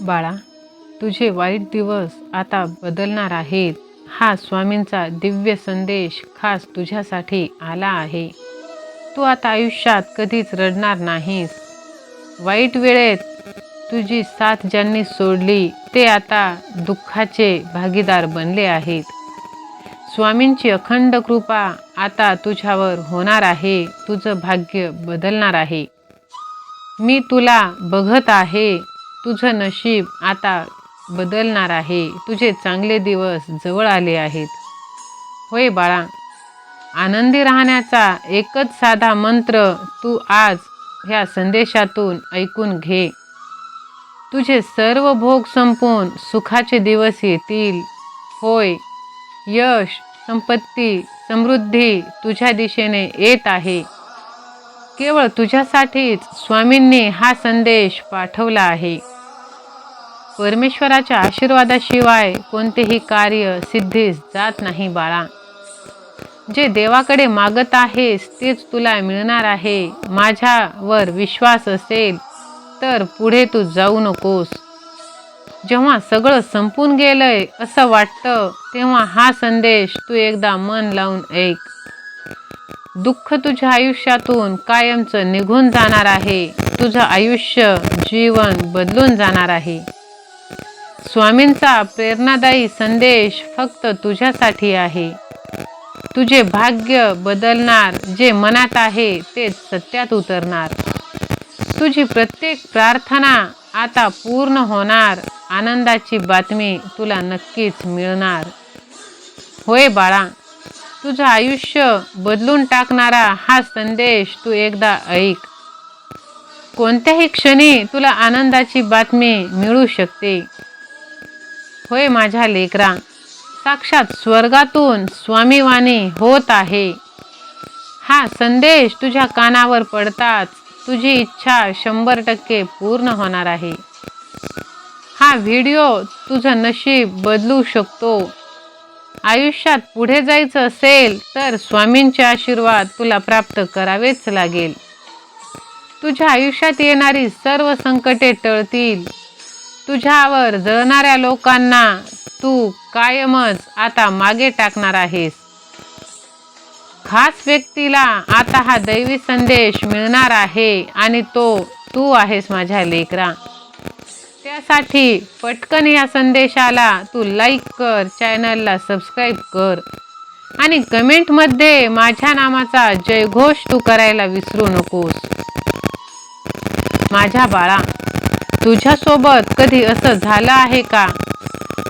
बाळा तुझे वाईट दिवस आता बदलणार आहेत. हा स्वामींचा दिव्य संदेश खास तुझ्यासाठी आला आहे. तू आता आयुष्यात कधीच रडणार नाहीस. वाईट वेळेत तुझी साथ ज्यांनी सोडली ते आता दुःखाचे भागीदार बनले आहेत. स्वामींची अखंड कृपा आता तुझ्यावर होणार आहे तुझं भाग्य बदलणार आहे. मी तुला बघत आहे तुझं नशीब आता बदलणार आहे. तुझे चांगले दिवस जवळ आले आहेत. होय बाळा आनंदी राहण्याचा एकच साधा मंत्र तू आज ह्या संदेशातून ऐकून घे. तुझे सर्व भोग संपून सुखाचे दिवस येतील. होय यश संपत्ती समृद्धी तुझ्या दिशेने येत आहे. केवळ तुझ्यासाठीच स्वामींनी हा संदेश पाठवला आहे. परमेश्वराच्या आशीर्वादाशिवाय कोणतेही कार्य सिद्धीस जात नाही बाळा. जे देवाकडे मागत आहेस तेच तुला मिळणार आहे. माझ्यावर विश्वास असेल तर पुढे तू जाऊ नकोस. जेव्हा सगळं संपून गेलंय असं वाटतं तेव्हा हा संदेश तू एकदा मन लावून ऐक. दुःख तुझ्या आयुष्यातून कायमचं निघून जाणार आहे. तुझं आयुष्य जीवन बदलून जाणार आहे. स्वामींचा प्रेरणादायी संदेश फक्त तुझ्यासाठी आहे. तुझे भाग्य बदलणार जे मनात आहे ते सत्यात उतरणार. तुझी प्रत्येक प्रार्थना आता पूर्ण होणार आनंदाची बातमी तुला नक्कीच मिळणार. होय बाळा तुझं आयुष्य बदलून टाकणारा हा संदेश तू एकदा ऐक. कोणत्याही क्षणी तुला आनंदाची बातमी मिळू शकते. होय माझ्या लेकरा. साक्षात स्वर्गातून स्वामीवाणी होत आहे. हा संदेश तुझ्या कानावर पडताच तुझी इच्छा शंभर टक्के पूर्ण होणार आहे. हा व्हिडिओ तुझं नशीब बदलू शकतो. आयुष्यात पुढे जायचं असेल तर स्वामींचे आशीर्वाद तुला प्राप्त करावेच लागेल. तुझ्या आयुष्यात येणारी सर्व संकटे टळतील. तुझ्यावर जळणाऱ्या लोकांना तू कायमच आता मागे टाकणार आहेस. खास व्यक्तीला आता हा दैवी संदेश मिळणार आहे आणि तो तू आहेस माझ्या लेकरा. त्यासाठी पटकन या संदेशाला तू लाईक कर चॅनलला सबस्क्राईब कर आणि कमेंटमध्ये माझ्या नामाचा जयघोष तू करायला विसरू नकोस. माझ्या बाळा तुझ्यासोबत कधी असं झालं आहे का?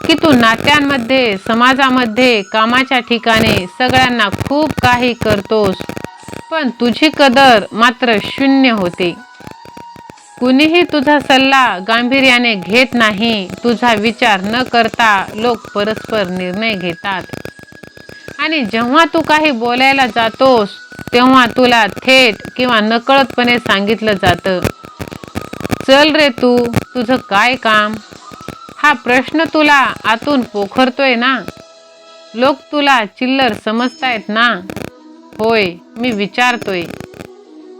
की तू नात्यांमध्ये समाजामध्ये कामाच्या ठिकाणी सगळ्यांना खूप काही करतोस पण तुझी कदर मात्र शून्य होते. कुणीही तुझा सल्ला गांभीर्याने घेत नाही तुझा विचार न करता लोक परस्पर निर्णय घेतात. आणि जेव्हा तू काही बोलायला जातोस तेव्हा तुला थेट किंवा नकळतपणे सांगितलं जातं. चल रे तू तुझं काय काम? हा प्रश्न तुला आतून पोखरतोय ना? लोक तुला चिल्लर समजतायत ना? होय मी विचारतोय.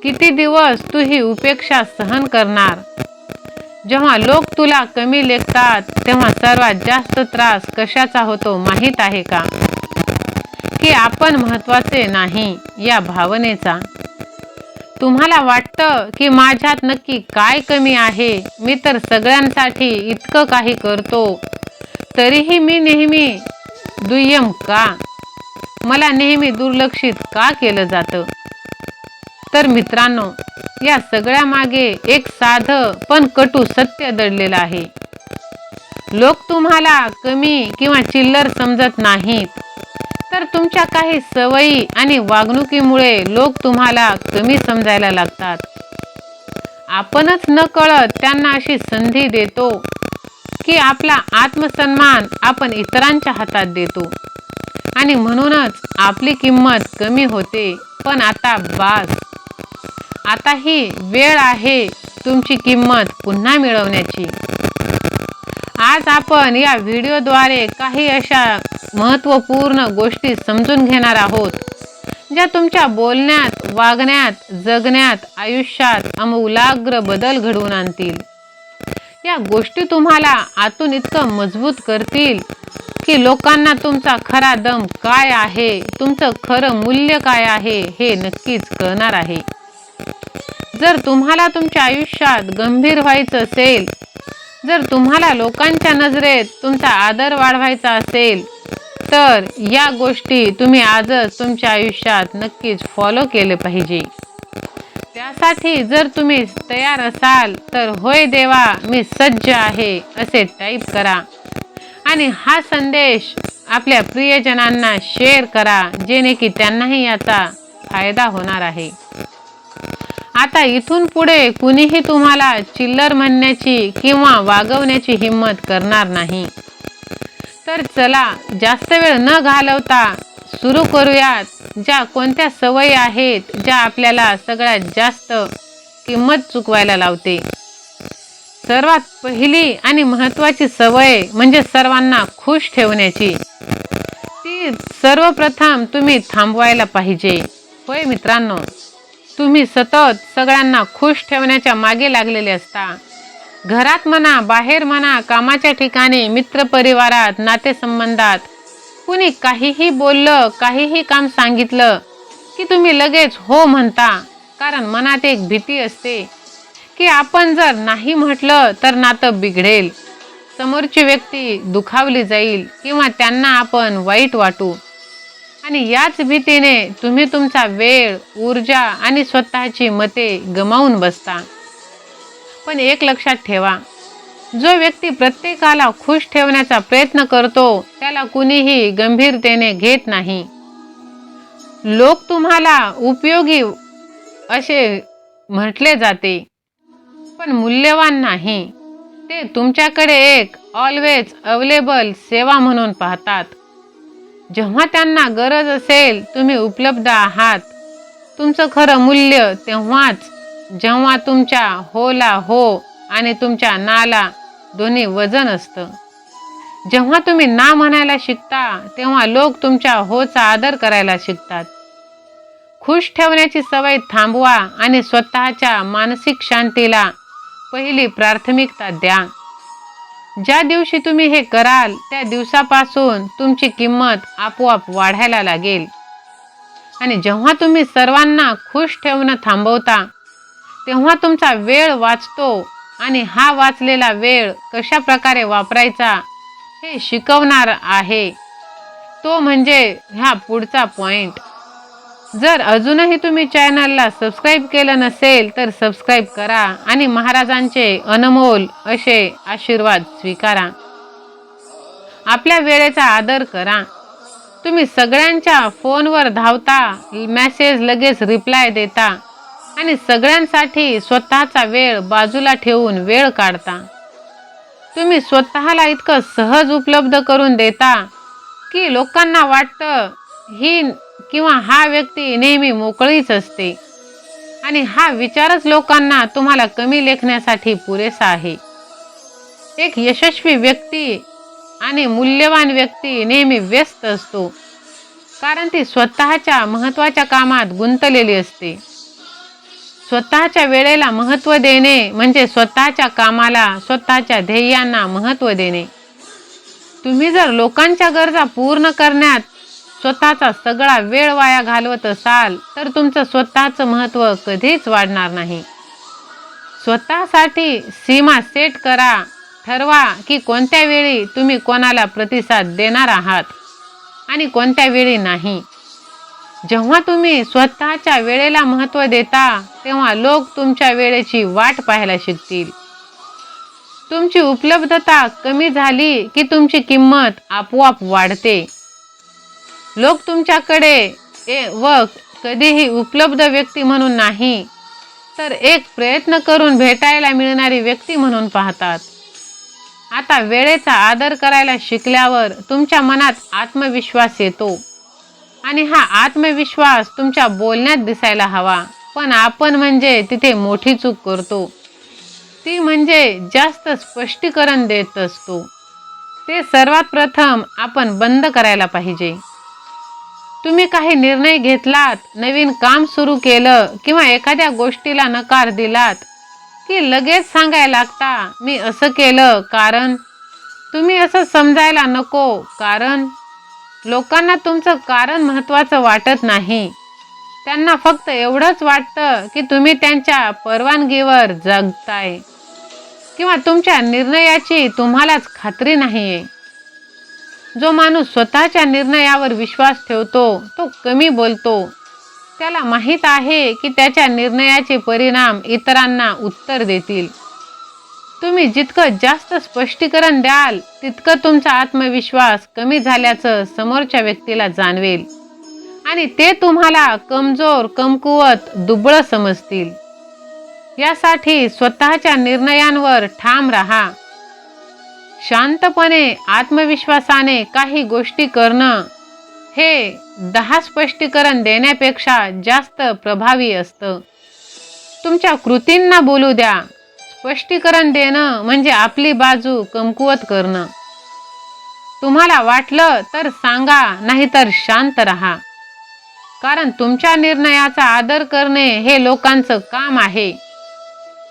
किती दिवस तू ही उपेक्षा सहन करणार? जेव्हा लोक तुला कमी लेखतात तेव्हा सर्वात जास्त त्रास कशाचा होतो माहीत आहे का? की आपण महत्त्वाचे नाही या भावनेचा. तुम्हाला वाटतं की माझ्यात नक्की काय कमी आहे? मी तर सगळ्यांसाठी इतकं काही करतो. तरीही मी नेहमी दुय्यम का? मला नेहमी दुर्लक्षित का केलं जातं? तर मित्रांनो या सगळ्या मागे एक साधं पण कटू सत्य दडलेलं आहे. लोक तुम्हाला कमी किंवा चिल्लर समजत नाहीत. तर तुमच्या काही सवयी आणि वागणुकीमुळे लोक तुम्हाला कमी समजायला लागतात. आपणच न कळत त्यांना अशी संधी देतो की आपला आत्मसन्मान आपण इतरांच्या हातात देतो. आणि म्हणूनच आपली किंमत कमी होते पण आता बास. आता ही वेळ आहे तुमची किंमत पुन्हा मिळवण्याची. आज आपण या व्हिडिओद्वारे काही अशा महत्त्वपूर्ण गोष्टी समजून घेणार आहोत ज्या तुमच्या बोलण्यात वागण्यात जगण्यात आयुष्यात अमूलाग्र बदल घडवून आणतील. या गोष्टी तुम्हाला आतून इतकं मजबूत करतील की लोकांना तुमचा खरा दम काय आहे तुमचं खरं मूल्य काय आहे हे नक्कीच कळणार आहे. जर तुम्हाला तुमच्या आयुष्यात गंभीर व्हायचं असेल जर तुम्हाला लोकांच्या नजरेत तुमचा आदर वाढवायचा असेल तर या गोष्टी तुम्ही आजच तुमच्या आयुष्यात नक्कीच फॉलो केले पाहिजे. त्यासाठी जर तुम्ही तयार असाल तर होय देवा मी सज्ज आहे असे टाईप करा. आणि हा संदेश आपल्या प्रियजनांना शेअर करा जेणे की त्यांनाही याचा फायदा होणार आहे. आता इथून पुढे कुणीही तुम्हाला चिल्लर म्हणण्याची किंवा वागवण्याची हिंमत करणार नाही. तर चला जास्त वेळ न घालवता सुरू करूयात ज्या कोणत्या सवयी आहेत ज्या आपल्याला सगळ्यात जास्त किंमत चुकवायला लावते. सर्वात पहिली आणि महत्त्वाची सवय म्हणजे सर्वांना खुश ठेवण्याची. ती सर्वप्रथम तुम्ही थांबवायला पाहिजे. होय मित्रांनो? तुम्ही सतत सगळ्यांना खुश ठेवण्याच्या मागे लागलेले असता. घरात म्हणा बाहेर म्हणा कामाच्या ठिकाणी मित्रपरिवारात नातेसंबंधात. कुणी काहीही बोललं काहीही काम सांगितलं की तुम्ही लगेच हो म्हणता कारण मनात एक भीती असते की आपण जर नाही म्हटलं तर नातं बिघडेल. समोरची व्यक्ती दुखावली जाईल किंवा त्यांना आपण वाईट वाटू. आणि याच भीतीने तुम्ही तुमचा वेळ ऊर्जा आणि स्वतःची मते गमावून बसता. पण एक लक्षात ठेवा जो व्यक्ती प्रत्येकाला खुश ठेवण्याचा प्रयत्न करतो त्याला कुणीही गंभीरतेने घेत नाही. लोक तुम्हाला उपयोगी असे म्हटले जाते पण मूल्यवान नाही. ते तुमच्याकडे एक ऑलवेज अवेलेबल सेवा म्हणून पाहतात. जेव्हा त्यांना गरज असेल तुम्ही उपलब्ध आहात. तुमचं खरं मूल्य तेव्हाच जेव्हा तुमच्या होला हो आणि तुमच्या नाला दोन्ही वजन असतं. जेव्हा तुम्ही ना म्हणायला शिकता तेव्हा लोक तुमच्या होचा आदर करायला शिकतात. खुश ठेवण्याची सवय थांबवा आणि स्वतःच्या मानसिक शांतीला पहिली प्राथमिकता द्या. ज्या दिवशी तुम्ही हे कराल त्या दिवसापासून तुमची किंमत आपोआप वाढायला लागेल. आणि जेव्हा तुम्ही सर्वांना खुश ठेवणं थांबवता तेव्हा तुमचा वेळ वाचतो आणि हा वाचलेला वेळ कशा प्रकारे वापरायचा हे शिकवणार आहे. तो म्हणजे ह्या पुढचा पॉइंट जर अजूनही तुम्ही चॅनलला सबस्क्राईब केलं नसेल तर सबस्क्राईब करा आणि महाराजांचे अनमोल असे आशीर्वाद स्वीकारा. आपल्या वेळेचा आदर करा. तुम्ही सगळ्यांच्या फोनवर धावता मेसेज लगेच रिप्लाय देता आणि सगळ्यांसाठी स्वतःचा वेळ बाजूला ठेवून वेळ काढता. तुम्ही स्वतःला इतकं सहज उपलब्ध करून देता की लोकांना वाटतं ही किंवा हा व्यक्ती नेहमी मोकळीच असते. आणि हा विचारच लोकांना तुम्हाला कमी लेखण्यासाठी पुरेसा आहे. एक यशस्वी व्यक्ती आणि मूल्यवान व्यक्ती नेहमी व्यस्त असतो. कारण ती स्वतःच्या महत्त्वाच्या कामात गुंतलेली असते. स्वतःच्या वेळेला महत्त्व देणे म्हणजे स्वतःच्या कामाला स्वतःच्या ध्येयांना महत्त्व देणे. तुम्ही जर लोकांच्या गरजा पूर्ण करण्यात स्वतःचा सगळा वेळ वाया घालवत असाल तर तुमचं स्वतःचं महत्त्व कधीच वाढणार नाही. स्वतःसाठी सीमा सेट करा. ठरवा की कोणत्या वेळी तुम्ही कोणाला प्रतिसाद देणार आहात आणि कोणत्या वेळी नाही. जेव्हा तुम्ही स्वतःच्या वेळेला महत्त्व देता तेव्हा लोक तुमच्या वेळेची वाट पाहायला शिकतील. तुमची उपलब्धता कमी झाली की तुमची किंमत आपोआप वाढते. लोक तुमच्याकडे ए व कधीही उपलब्ध व्यक्ती म्हणून नाही. तर एक प्रयत्न करून भेटायला मिळणारी व्यक्ती म्हणून पाहतात. आता वेळेचा आदर करायला शिकल्यावर तुमच्या मनात आत्मविश्वास येतो. आणि हा आत्मविश्वास तुमच्या बोलण्यात दिसायला हवा. पण आपण म्हणजे तिथे मोठी चूक करतो. ती म्हणजे जास्त स्पष्टीकरण देत असतो. ते सर्वात प्रथम आपण बंद करायला पाहिजे. तुम्ही काही निर्णय घेतलात नवीन काम सुरू केलं किंवा एखाद्या गोष्टीला नकार दिलात की लगेच सांगायला लागता मी असं केलं कारण तुम्ही असं समजायला नको कारण लोकांना तुमचं कारण महत्त्वाचं वाटत नाही. त्यांना फक्त एवढंच वाटतं की तुम्ही त्यांच्या परवानगीवर जगताय किंवा तुमच्या निर्णयाची तुम्हालाच खात्री नाही आहे जो माणूस स्वतःच्या निर्णयावर विश्वास ठेवतो तो कमी बोलतो. त्याला माहीत आहे की त्याच्या निर्णयाचे परिणाम इतरांना उत्तर देतील. तुम्ही जितकं जास्त स्पष्टीकरण द्याल तितकं तुमचा आत्मविश्वास कमी झाल्याचं समोरच्या व्यक्तीला जाणवेल. आणि ते तुम्हाला कमजोर कमकुवत दुबळं समजतील. यासाठी स्वतःच्या निर्णयांवर ठाम राहा. शांतपणे आत्मविश्वासाने काही गोष्टी करणं हे दहा स्पष्टीकरण देण्यापेक्षा जास्त प्रभावी असतं. तुमच्या कृतींना बोलू द्या. स्पष्टीकरण देणं म्हणजे आपली बाजू कमकुवत करणं. तुम्हाला वाटलं तर सांगा नाहीतर शांत राहा. कारण तुमच्या निर्णयाचा आदर करणे हे लोकांचं काम आहे.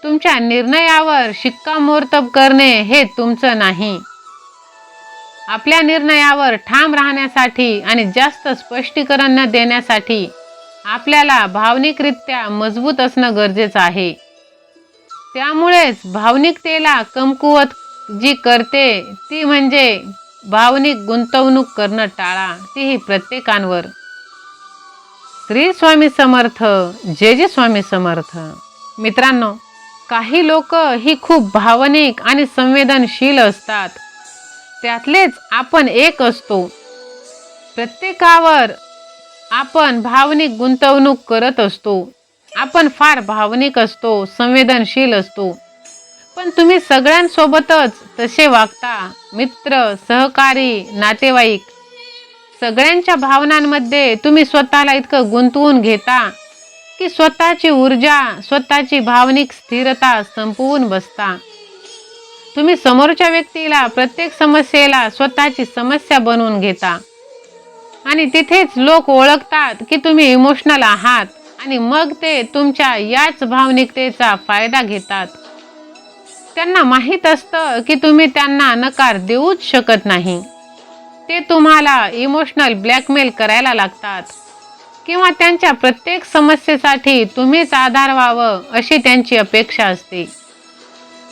तुमच्या निर्णयावर शिक्कामोर्तब करणे हे तुमचं नाही. आपल्या निर्णयावर ठाम राहण्यासाठी आणि जास्त स्पष्टीकरण न देण्यासाठी आपल्याला भावनिकरित्या मजबूत असणं गरजेचं आहे. त्यामुळेच भावनिकतेला कमकुवत जी करते ती म्हणजे भावनिक गुंतवणूक करणं टाळा तीही प्रत्येकांवर. श्री स्वामी समर्थ जे जे स्वामी समर्थ. मित्रांनो काही लोक ही खूप भावनिक आणि संवेदनशील असतात. त्यातलेच आपण एक असतो. प्रत्येकावर आपण भावनिक गुंतवणूक करत असतो. आपण फार भावनिक असतो संवेदनशील असतो. पण तुम्ही सगळ्यांसोबतच तसे वागता मित्र सहकारी नातेवाईक. सगळ्यांच्या भावनांमध्ये तुम्ही स्वतःला इतकं गुंतवून घेता की स्वतःची ऊर्जा स्वतःची भावनिक स्थिरता संपवून बसता. तुम्ही समोरच्या व्यक्तीला प्रत्येक समस्येला स्वतःची समस्या बनवून घेता. आणि तिथेच लोक ओळखतात की तुम्ही इमोशनल आहात आणि मग ते तुमच्या याच भावनिकतेचा फायदा घेतात. त्यांना माहीत असतं की तुम्ही त्यांना नकार देऊच शकत नाही. ते तुम्हाला इमोशनल ब्लॅकमेल करायला लागतात. किंवा त्यांच्या प्रत्येक समस्येसाठी तुम्हीच आधार व्हावं अशी त्यांची अपेक्षा असते.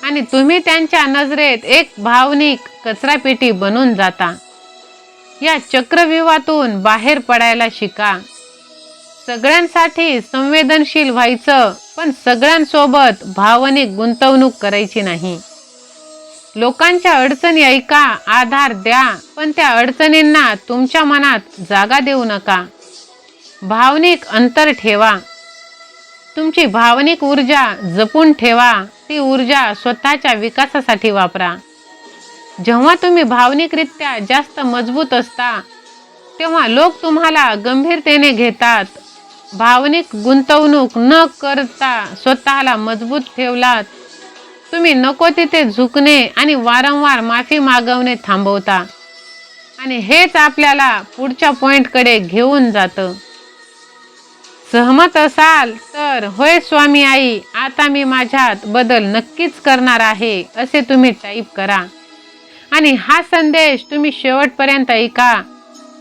आणि तुम्ही त्यांच्या नजरेत एक भावनिक कचरापेटी बनून जाता. या चक्रव्यूहातून बाहेर पडायला शिका. सगळ्यांसाठी संवेदनशील व्हायचं पण सगळ्यांसोबत भावनिक गुंतवणूक करायची नाही. लोकांच्या अडचणी ऐका आधार द्या पण त्या अडचणींना तुमच्या मनात जागा देऊ नका. भावनिक अंतर ठेवा. तुमची भावनिक ऊर्जा जपून ठेवा. ती ऊर्जा स्वतःच्या विकासासाठी वापरा. जेव्हा तुम्ही भावनिकरित्या जास्त मजबूत असता तेव्हा लोक तुम्हाला गंभीरतेने घेतात. भावनिक गुंतवणूक न करता स्वतःला मजबूत ठेवलात. तुम्ही नको तिथे झुकणे आणि वारंवार माफी मागवणे थांबवता. आणि हेच आपल्याला पुढच्या पॉइंटकडे घेऊन जातं. सहमत असाल तर होय स्वामी आई आता मी माझ्यात बदल नक्कीच करणार आहे असे तुम्ही टाईप करा. आणि हा संदेश तुम्ही शेवटपर्यंत ऐका.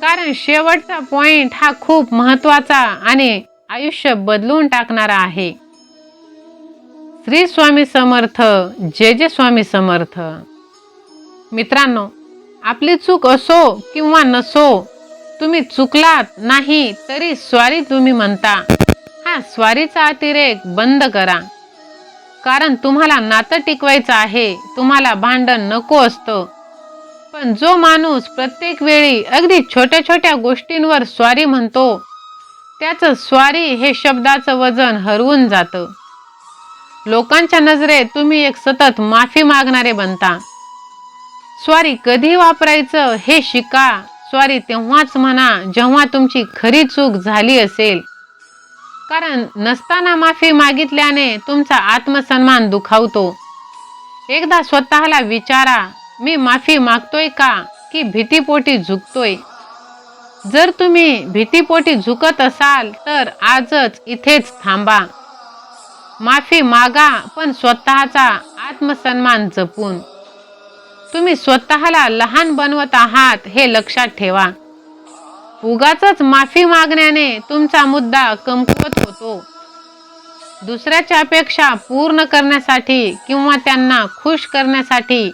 कारण शेवटचा पॉइंट हा खूप महत्त्वाचा आणि आयुष्य बदलून टाकणारा आहे. श्री स्वामी समर्थ जे जे स्वामी समर्थ. मित्रांनो आपली चूक असो किंवा नसो तुम्ही चुकलात नाही तरी स्वारी तुम्ही म्हणता. हा स्वारीचा अतिरेक बंद करा. कारण तुम्हाला नातं टिकवायचं आहे तुम्हाला भांडण नको असतं. पण जो माणूस प्रत्येक वेळी अगदी छोट्या छोट्या गोष्टींवर स्वारी म्हणतो त्याचं स्वारी हे शब्दाचं वजन हरवून जातं. लोकांच्या नजरेत तुम्ही एक सतत माफी मागणारे बनता. स्वारी कधी वापरायचं हे शिका. स्वारी तेव्हाच म्हणा जेव्हा तुमची खरी चूक झाली असेल. कारण नसताना माफी मागितल्याने तुमचा आत्मसन्मान दुखावतो. एकदा स्वतःला विचारा मी माफी मागतोय का की भीतीपोटी झुकतोय? जर तुम्ही भीतीपोटी झुकत असाल तर आजच इथेच थांबा. माफी मागा पण स्वतःचा आत्मसन्मान जपून. तुम्ही स्वतःला लहान बनवत आहात हे लक्षात ठेवा. उगाच माफी मागण्याने तुमचा मुद्दा कमकुवत होतो. दुसऱ्याच्या अपेक्षा पूर्ण करण्यासाठी किंवा त्यांना खुश करण्यासाठी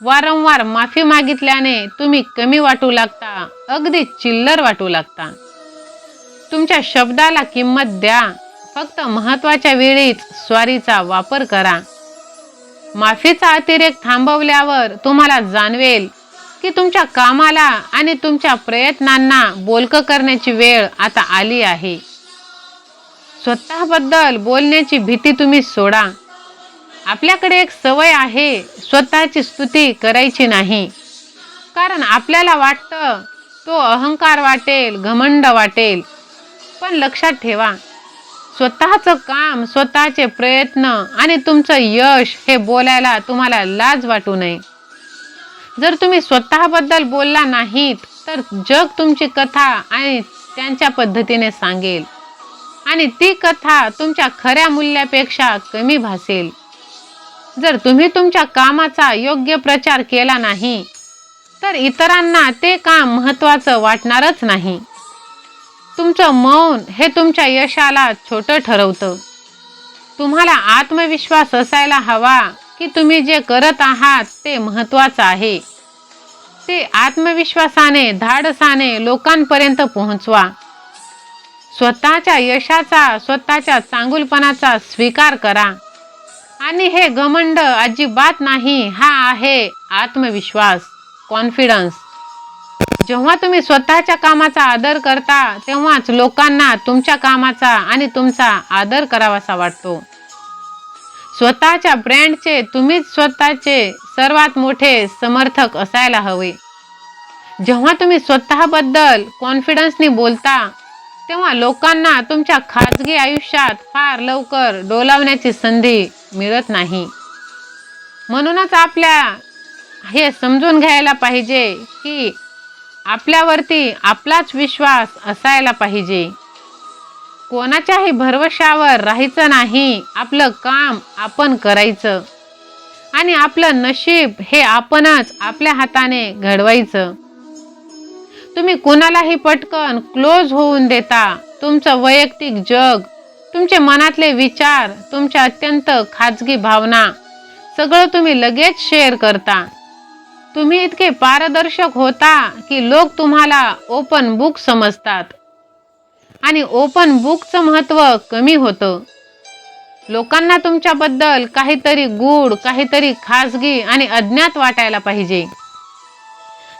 वारंवार माफी मागितल्याने तुम्ही कमी वाटू लागता अगदी चिल्लर वाटू लागता. तुमच्या शब्दाला किंमत द्या फक्त महत्त्वाच्या वेळीच स्वारीचा वापर करा. माफीचा अतिरेक थांबवल्यावर तुम्हाला जाणवेल की तुमच्या कामाला आणि तुमच्या प्रयत्नांना बोलकं करण्याची वेळ आता आली आहे. स्वतःबद्दल बोलण्याची भीती तुम्ही सोडा. आपल्याकडे एक सवय आहे स्वतःची स्तुती करायची नाही. कारण आपल्याला वाटतं तो अहंकार वाटेल घमंड वाटेल. पण लक्षात ठेवा स्वतःचं काम स्वतःचे प्रयत्न आणि तुमचं यश हे बोलायला तुम्हाला लाज वाटू नये. जर तुम्ही स्वतःबद्दल बोलला नाहीत तर जग तुमची कथा आणि त्यांच्या पद्धतीने सांगेल. आणि ती कथा तुमच्या खऱ्या मूल्यापेक्षा कमी भासेल. जर तुम्ही तुमच्या कामाचा योग्य प्रचार केला नाही तर इतरांना ते काम महत्त्वाचं वाटणारच नाही. तुमचं मौन हे तुमच्या यशाला छोटं ठरवतं. तुम्हाला आत्मविश्वास असायला हवा की तुम्ही जे करत आहात ते महत्त्वाचं आहे. ते आत्मविश्वासाने धाडसाने लोकांपर्यंत पोहोचवा. स्वतःच्या यशाचा स्वतःच्या चांगुलपणाचा स्वीकार करा. आणि हे घमंड अजिबात नाही हा आहे आत्मविश्वास कॉन्फिडन्स जेव्हा तुम्ही स्वतःच्या कामाचा आदर करता तेव्हाच लोकांना तुमच्या कामाचा आणि तुमचा आदर करावासा वाटतो. स्वतःच्या ब्रँडचे तुम्हीच स्वतःचे सर्वात मोठे समर्थक असायला हवे. जेव्हा तुम्ही स्वतःबद्दल कॉन्फिडन्सनी बोलता तेव्हा लोकांना तुमच्या खाजगी आयुष्यात फार लवकर डोलावण्याची संधी मिळत नाही. म्हणूनच आपल्या हे समजून घ्यायला पाहिजे की आपल्यावरती आपलाच विश्वास असायला पाहिजे. कोणाच्याही भरवशावर राहायचं नाही. आपलं काम आपण करायचं. आणि आपलं नशीब हे आपणच आपल्या हाताने घडवायचं. तुम्ही कोणालाही पटकन क्लोज होऊन देता. तुमचं वैयक्तिक जग तुमचे मनातले विचार तुमच्या अत्यंत खाजगी भावना सगळं तुम्ही लगेच शेअर करता. तुम्ही इतके पारदर्शक होता की लोक तुम्हाला ओपन बुक समजतात. आणि ओपन बुकचं महत्त्व कमी होतं. लोकांना तुमच्याबद्दल काहीतरी गूढ काहीतरी खाजगी आणि अज्ञात वाटायला पाहिजे.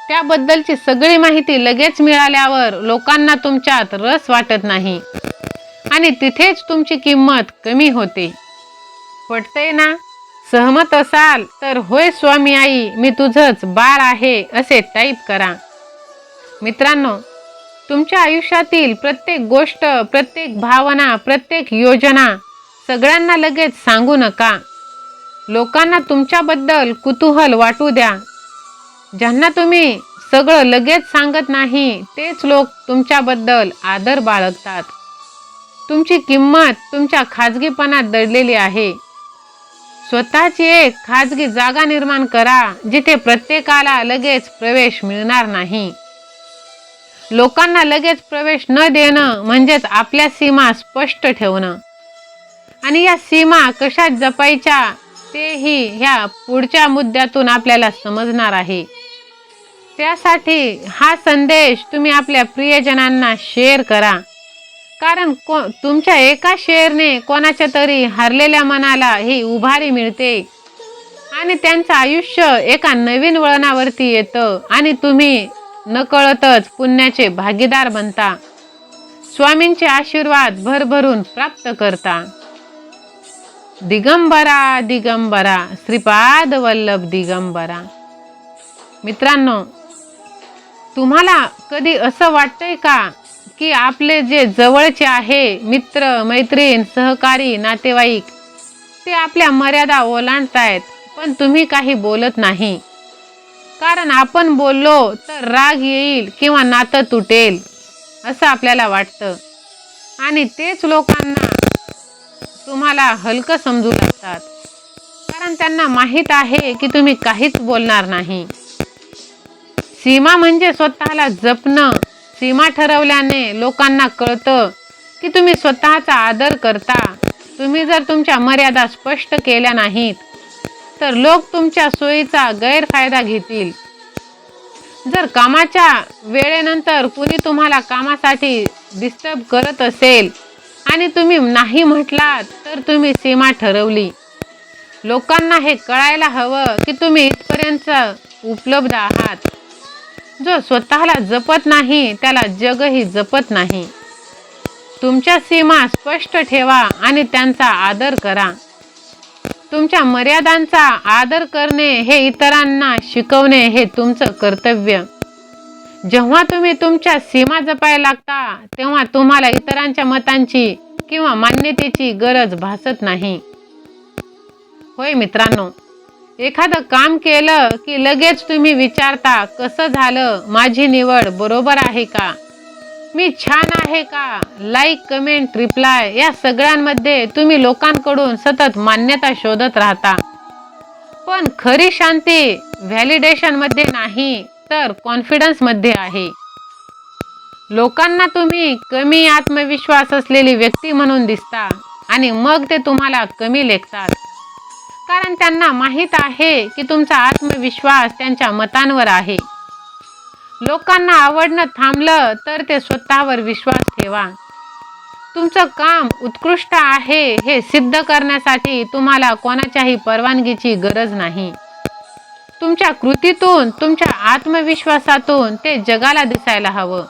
त्याबद्दलची सगळी माहिती लगेच मिळाल्यावर लोकांना तुमच्यात रस वाटत नाही. आणि तिथेच तुमची किंमत कमी होते. पटतंय ना? सहमत असाल तर होय स्वामी आई मी तुझंच बाळ आहे असे टाईप करा. मित्रांनो तुमच्या आयुष्यातील प्रत्येक गोष्ट प्रत्येक भावना प्रत्येक योजना सगळ्यांना लगेच सांगू नका. लोकांना तुमच्याबद्दल कुतूहल वाटू द्या. ज्यांना तुम्ही सगळं लगेच सांगत नाही तेच लोक तुमच्याबद्दल आदर बाळगतात. तुमची किंमत तुमच्या खाजगीपणात दडलेली आहे. स्वतःची एक खाजगी जागा निर्माण करा जिथे प्रत्येकाला लगेच प्रवेश मिळणार नाही. लोकांना लगेच प्रवेश न देणं म्हणजेच आपल्या सीमा स्पष्ट ठेवणं. आणि या सीमा कशा जपायच्या तेही ह्या पुढच्या मुद्द्यातून आपल्याला समजणार आहे. त्यासाठी हा संदेश तुम्ही आपल्या प्रियजनांना शेअर करा. कारण को तुमच्या एका शेअरने कोणाच्या तरी हरलेल्या मनाला ही उभारी मिळते. आणि त्यांचं आयुष्य एका नवीन वळणावरती येतं. आणि तुम्ही नकळतच पुण्याचे भागीदार बनता. स्वामींचे आशीर्वाद भरभरून प्राप्त करता. दिगंबरा दिगंबरा श्रीपाद वल्लभ दिगंबरा. मित्रांनो तुम्हाला कधी असं वाटतंय का की आपले जे जवळचे आहे मित्र मैत्रीण सहकारी नातेवाईक ते आपल्या मर्यादा ओलांडतायत पण तुम्ही काही बोलत नाही. कारण आपण बोललो तर राग येईल किंवा नातं तुटेल असं आपल्याला वाटतं. आणि तेच लोकांना तुम्हाला हलकं समजू लागतात. कारण त्यांना माहीत आहे की तुम्ही काहीच बोलणार नाही. सीमा म्हणजे स्वतःला जपणं सीमा ठरवल्याने लोकांना कळतं की तुम्ही स्वतःचा आदर करता. तुम्ही जर तुमच्या मर्यादा स्पष्ट केल्या नाहीत तर लोक तुमच्या सोयीचा गैरफायदा घेतील. जर कामाच्या वेळेनंतर कुणी तुम्हाला कामासाठी डिस्टर्ब करत असेल आणि तुम्ही नाही म्हटलात तर तुम्ही सीमा ठरवली. लोकांना हे कळायला हवं की तुम्ही इथपर्यंत उपलब्ध आहात. जो स्वतःला जपत नाही त्याला जगही जपत नाही. तुमच्या सीमा स्पष्ट ठेवा आणि त्यांचा आदर करा. तुमच्या मर्यादांचा आदर करणे हे इतरांना शिकवणे हे तुमचं कर्तव्य. जेव्हा तुम्ही तुमच्या सीमा जपायला लागता तेव्हा तुम्हाला इतरांच्या मतांची किंवा मान्यतेची गरज भासत नाही. होय मित्रांनो एखादं काम केलं की लगेच तुम्ही विचारता कसं झालं? माझी निवड बरोबर आहे का? मी छान आहे का? लाईक कमेंट रिप्लाय या सगळ्यांमध्ये तुम्ही लोकांकडून सतत मान्यता शोधत राहता. पण खरी शांती व्हॅलिडेशनमध्ये नाही तर कॉन्फिडन्समध्ये आहे. लोकांना तुम्ही कमी आत्मविश्वास असलेली व्यक्ती म्हणून दिसता आणि मग ते तुम्हाला कमी लेखतात. कारण त्यांना माहीत आहे की तुमचा आत्मविश्वास त्यांच्या मतांवर आहे. लोकांना आवडणं थांबलं तर ते स्वतःवर विश्वास ठेवा. तुमचं काम उत्कृष्ट आहे हे सिद्ध करण्यासाठी तुम्हाला कोणाच्याही परवानगीची गरज नाही. तुमच्या कृतीतून तुमच्या आत्मविश्वासातून ते जगाला दिसायला हवं.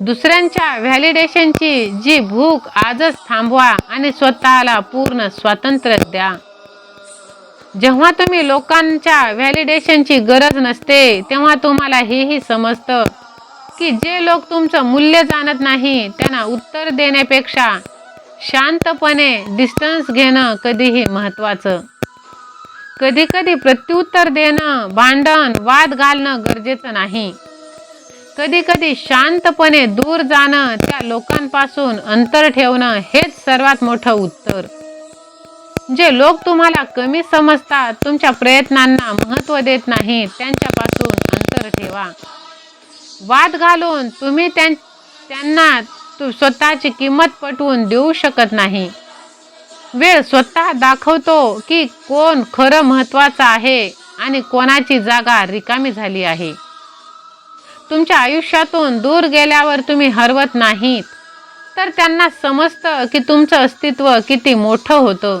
दुसऱ्यांच्या व्हॅलिडेशनची जी भूक आजच थांबवा आणि स्वतःला पूर्ण स्वातंत्र्य द्या. जेव्हा तुम्ही लोकांच्या व्हॅलिडेशनची गरज नसते तेव्हा तुम्हाला हेही समजतं की जे लोक तुमचं मूल्य जाणत नाही त्यांना उत्तर देण्यापेक्षा शांतपणे डिस्टन्स घेणं कधीही महत्त्वाचं कधीकधी प्रत्युत्तर देणं भांडण वाद घालणं गरजेचं नाही. कधीकधी शांतपणे दूर जाणं त्या लोकांपासून अंतर ठेवणं हेच सर्वात मोठं उत्तर. जे लोक तुम्हाला कमी समजतात तुमच्या प्रयत्नांना महत्त्व देत नाहीत त्यांच्यापासून अंतर ठेवा. वाद घालून तुम्ही त्यां त्यांना तू स्वतःची किंमत पटवून देऊ शकत नाही. वेळ स्वतः दाखवतो की कोण खरं महत्त्वाचं आहे आणि कोणाची जागा रिकामी झाली आहे. तुमच्या आयुष्यातून दूर गेल्यावर तुम्ही हरवत नाहीत. तर त्यांना समजतं की तुमचं अस्तित्व किती मोठं होतं.